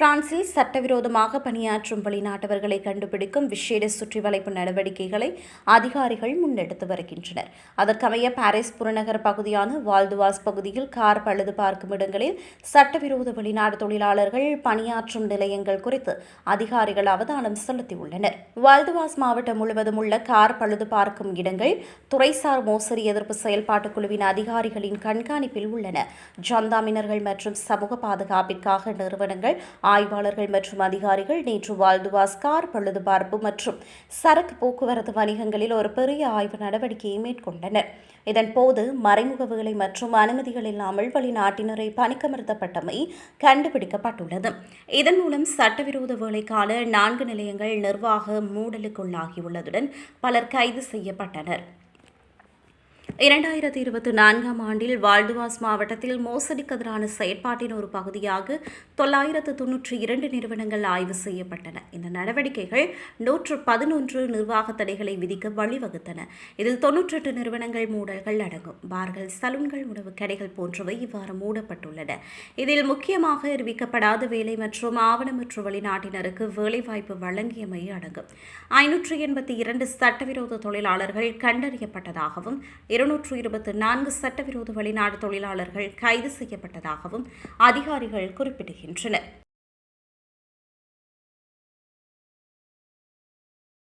பிரான்சில் சட்டவிரோதமாக பணியாற்றும் வெளிநாட்டவர்களை கண்டுபிடிக்கும் விசேட சுற்றி வளைப்பு நடவடிக்கைகளை அதிகாரிகள் முன்னெடுத்து வருகின்றனர். அதற்கமைய பாரிஸ் புறநகர் பகுதியான வால்துவாஸ் பகுதியில் கார் பழுது பார்க்கும் இடங்களில் சட்டவிரோத வெளிநாடு தொழிலாளர்கள் பணியாற்றும் நிலையங்கள் குறித்து அதிகாரிகள் அவதானம் செலுத்தியுள்ளனர். வால்துவாஸ் மாவட்டம் முழுவதும் உள்ள கார் பழுது பார்க்கும் இடங்கள் துறைசார் மோசடி எதிர்ப்பு செயல்பாட்டுக் குழுவின் அதிகாரிகளின் கண்காணிப்பில் உள்ளன. ஜந்தாமினர்கள் மற்றும் சமூக பாதுகாப்பிற்காக நிறுவனங்கள் ஆய்வாளர்கள் மற்றும் அதிகாரிகள் நேற்று வால்துவாஸ் கார் பழுதுபார்ப்பு மற்றும் சரக்கு போக்குவரத்து வணிகங்களில் ஒரு பெரிய ஆய்வு நடவடிக்கையை மேற்கொண்டனர். இதன்போது மறைமுக வேலை மற்றும் அனுமதிகள் இல்லாமல் வெளிநாட்டினரை பணிக்கமர்த்தப்பட்டமை கண்டுபிடிக்கப்பட்டுள்ளது. இதன் மூலம் சட்டவிரோத வேலைக்கான நான்கு நிலையங்கள் நிர்வாக மூடலுக்குள்ளாகியுள்ளதுடன் பலர் கைது செய்யப்பட்டனர். இரண்டாயிரத்தி இருபத்தி நான்காம் ஆண்டில் வால்டுவாஸ் மாவட்டத்தில் மோசடிக்கு எதிரான செயற்பாட்டின் ஒரு பகுதியாக தொள்ளாயிரத்து தொன்னூற்றி இரண்டு நிறுவனங்கள் ஆய்வு செய்யப்பட்டன. இந்த நடவடிக்கைகள் நூற்று பதினொன்று நிர்வாக தடைகளை விதிக்க வழிவகுத்தன. இதில் தொன்னூற்றெட்டு நிறுவனங்கள் மூடல்கள் அடங்கும். பார்கள் சலூன்கள் உணவு கடைகள் போன்றவை இவ்வாறு மூடப்பட்டுள்ளன. இதில் முக்கியமாக அறிவிக்கப்படாத வேலை மற்றும் ஆவணமற்ற வெளிநாட்டினருக்கு வேலைவாய்ப்பு வழங்கியமை அடங்கும். ஐநூற்று எண்பத்தி இரண்டு சட்டவிரோத தொழிலாளர்கள் கண்டறியப்பட்டதாகவும் இருநூற்று இருபத்தி நான்கு சட்டவிரோத வெளிநாடு தொழிலாளர்கள் கைது செய்யப்பட்டதாகவும் அதிகாரிகள் குறிப்பிடுகின்றனர்.